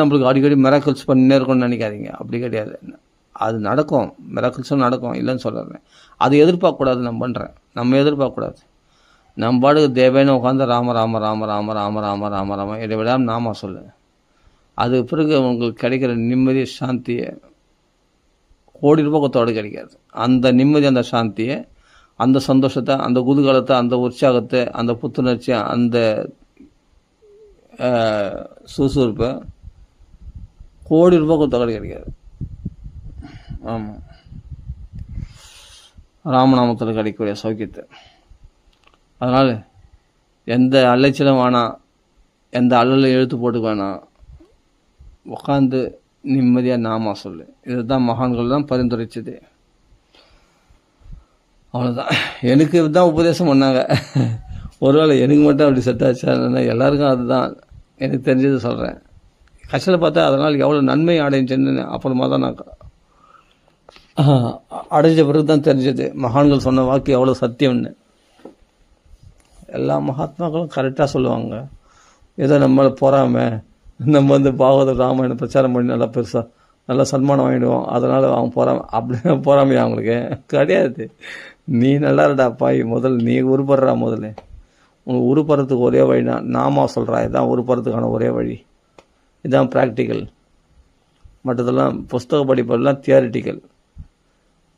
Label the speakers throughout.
Speaker 1: நம்மளுக்கு அடிக்கடி மிராக்கிள்ஸ் பண்ணினே இருக்கணும்னு நினைக்காதீங்க. அப்படி கிடையாது. அது நடக்கும். மிராக்கிள்ஸும் நடக்கும். இல்லைன்னு சொல்கிறேன் அது எதிர்பார்க்கக்கூடாது. நான் பண்ணுறேன் நம்ம எதிர்பார்க்கக்கூடாது. நம்ம பாட்டுக்கு தேவைன்னு உட்காந்து ராம ராம ராம ராம ராம ராம ராம ராம இதை விடாமல் நாம சொல்லு. அது பிறகு உங்களுக்கு கிடைக்கிற நிம்மதி சாந்தியை கோடி ரூபாய் கொத்தோடு கிடைக்காது. அந்த நிம்மதி அந்த சாந்தியை அந்த சந்தோஷத்தை அந்த குதூகலத்தை அந்த உற்சாகத்தை அந்த புத்துணர்ச்சி அந்த சுறுசுறுப்பை கோடி ரூபாய் கொத்தோடு கிடைக்காது. ஆமாம் ராமநாமத்தில் கிடைக்கக்கூடிய சௌக்கியத்தை. அதனால் எந்த அலைச்சலும் வேணாம் எந்த அல்லலும் எழுத்து போட்டு வேணாம் உட்காந்து நிம்மதியாக நாமா சொல்லு. இதுதான் மகான்கள் தான் பரிந்துரைச்சது. அவ்வளோதான் எனக்கு தான் உபதேசம் பண்ணாங்க. ஒருவேளை எனக்கு மட்டும் அப்படி செட் ஆச்சா எல்லாருக்கும் அதுதான். எனக்கு தெரிஞ்சது சொல்கிறேன் கஷ்டத்தை பார்த்தா அதனால் எவ்வளோ நன்மை அடைஞ்சேன்னு அப்புறமா தான் நான் அடைஞ்ச பிறகு தான் தெரிஞ்சது. மகான்கள் சொன்ன வாக்கு எவ்வளோ சத்தியம்னு. எல்லா மகாத்மாக்களும் கரெக்டாக சொல்லுவாங்க. ஏதோ நம்மளை பொறாம நம்ம வந்து பாகவத ராமாயணம் பிரச்சாரம் பண்ணி நல்லா பெருசாக நல்லா சன்மானம் வாங்கிடுவோம். அதனால் அவன் பொறாம அப்படி பொறாமையா அவங்களுக்கு? கிடையாது. நீ நல்லா இருடா பாய் முதல் நீ உருப்படுறா முதல்ல. உனக்கு உருப்படுறதுக்கு ஒரே வழினா நாமா சொல்கிறா இதான் உருப்படுறதுக்கான ஒரே வழி. இதான் ப்ராக்டிக்கல் மற்றதெல்லாம் புஸ்தக படிப்பெல்லாம் தியாரிட்டிக்கல்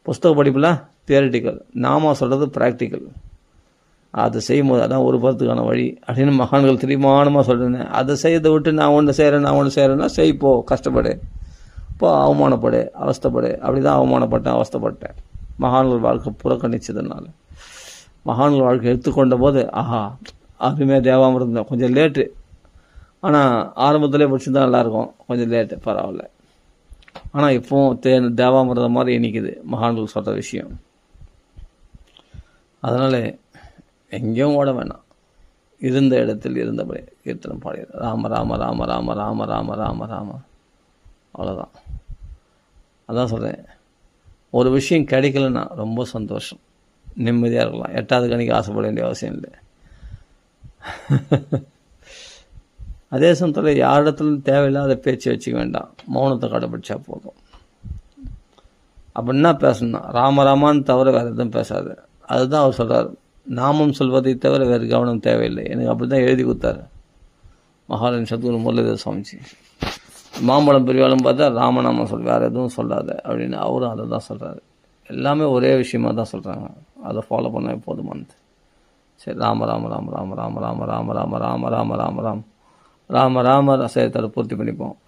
Speaker 1: புஸ்தக படிப்புலாம் தியாரிட்டிக்கல் நாம சொல்கிறது ப்ராக்டிக்கல் அதை செய்யும்போது அதான் ஒரு பதத்துக்கான வழி. அப்படின்னு மகான்கள் தீர்மானமாக சொல்கிறேன் அதை செய்யறதை விட்டு நான் ஒன்று செய்கிறேன் நான் ஒன்று செய்கிறேன்னா செய் போ கஷ்டப்படு. போ அவமானப்படு அவஸ்தைப்படு. அப்படி தான் அவமானப்பட்டேன் அவஸ்தைப்பட்டேன். மகான்கள் வாழ்க்கை புறக்கணிச்சதுனால. மகான்கள் வாழ்க்கை எடுத்துக்கொண்ட போது ஆஹா அருமையாக தேவாமிருந்தேன் கொஞ்சம் லேட்டு. ஆனால் ஆரம்பத்திலே படிச்சிருந்தா நல்லாயிருக்கும். கொஞ்சம் லேட்டு பரவாயில்ல. ஆனால் இப்போவும் தே தேவாமிரதம் மாதிரி இனிக்குது மகான்கள் சொல்கிற விஷயம். அதனால் எங்கேயும் ஓட வேணாம். இருந்த இடத்தில் இருந்தபடி கீர்த்தனம் பாடியது. ராம ராம ராம ராம ராம ராம ராம ராம. அவ்வளோதான் அதான் சொல்கிறேன் ஒரு விஷயம் கிடைக்கலன்னா ரொம்ப சந்தோஷம். நிம்மதியாக இருக்கலாம். எட்டாவது கணிக்கு ஆசைப்பட வேண்டிய அவசியம் இல்லை. அதே சமயத்தில் யாரிடத்துலையும் தேவையில்லாத பேச்சு வச்சுக்க வேண்டாம் மௌனத்தை கடைபிடிச்சா போதும் அப்படின்னா பேசணும் ராமராமான்னு தவிர வேறு எதுவும் பேசாது அதுதான் அவர் சொல்கிறார் நாமம் சொல்வதை தவிர வேறு கவனம் தேவையில்லை எனக்கு அப்படி தான் எழுதி கொடுத்தாரு மகாராஜன் சத்குரு முரளிதர் சுவாமிஜி மாம்பழம் பெரியவாளும் பார்த்தா ராமநாமம் சொல் வேறு எதுவும் சொல்லாத அப்படின்னு அவரும் அதை தான் சொல்கிறாரு எல்லாமே ஒரே விஷயமா தான் சொல்கிறாங்க அதை ஃபாலோ பண்ண போதுமானது சரி ராம ராம ராம ராம ராம ராம ராம ராம ராம ராம ராம ராம ராம ராம ராம ரசயத்தை பூர்த்தி பண்ணிப்போம்.